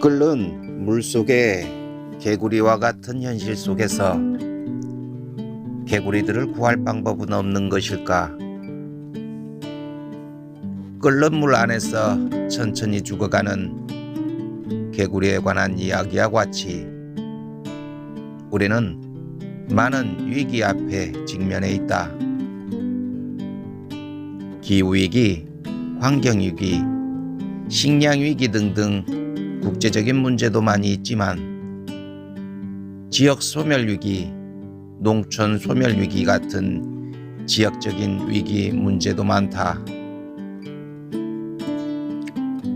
끓는 물 속의 개구리와 같은 현실 속에서 개구리들을 구할 방법은 없는 것일까? 끓는 물 안에서 천천히 죽어가는 개구리에 관한 이야기와 같이 우리는 많은 위기 앞에 직면해 있다. 기후위기, 환경위기, 식량위기 등등 국제적인 문제도 많이 있지만 지역 소멸 위기, 농촌 소멸 위기 같은 지역적인 위기 문제도 많다.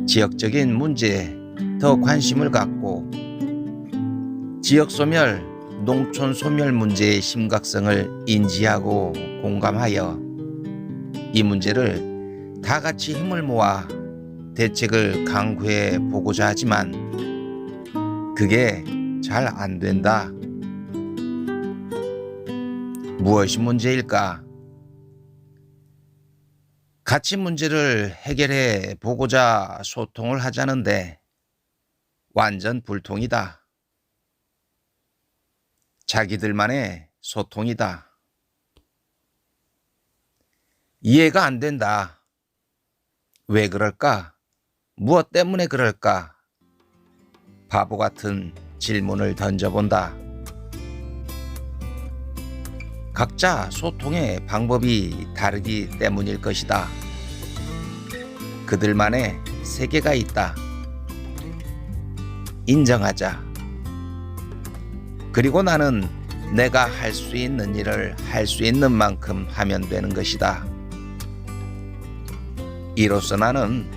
지역적인 문제에 더 관심을 갖고 지역 소멸, 농촌 소멸 문제의 심각성을 인지하고 공감하여 이 문제를 다 같이 힘을 모아 대책을 강구해 보고자 하지만 그게 잘 안 된다. 무엇이 문제일까? 같이 문제를 해결해 보고자 소통을 하자는데 완전 불통이다. 자기들만의 소통이다. 이해가 안 된다. 왜 그럴까? 무엇 때문에 그럴까? 바보 같은 질문을 던져본다. 각자 소통의 방법이 다르기 때문일 것이다. 그들만의 세계가 있다. 인정하자. 그리고 나는 내가 할 수 있는 일을 할 수 있는 만큼 하면 되는 것이다. 이로써 나는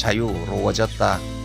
자유로워졌다.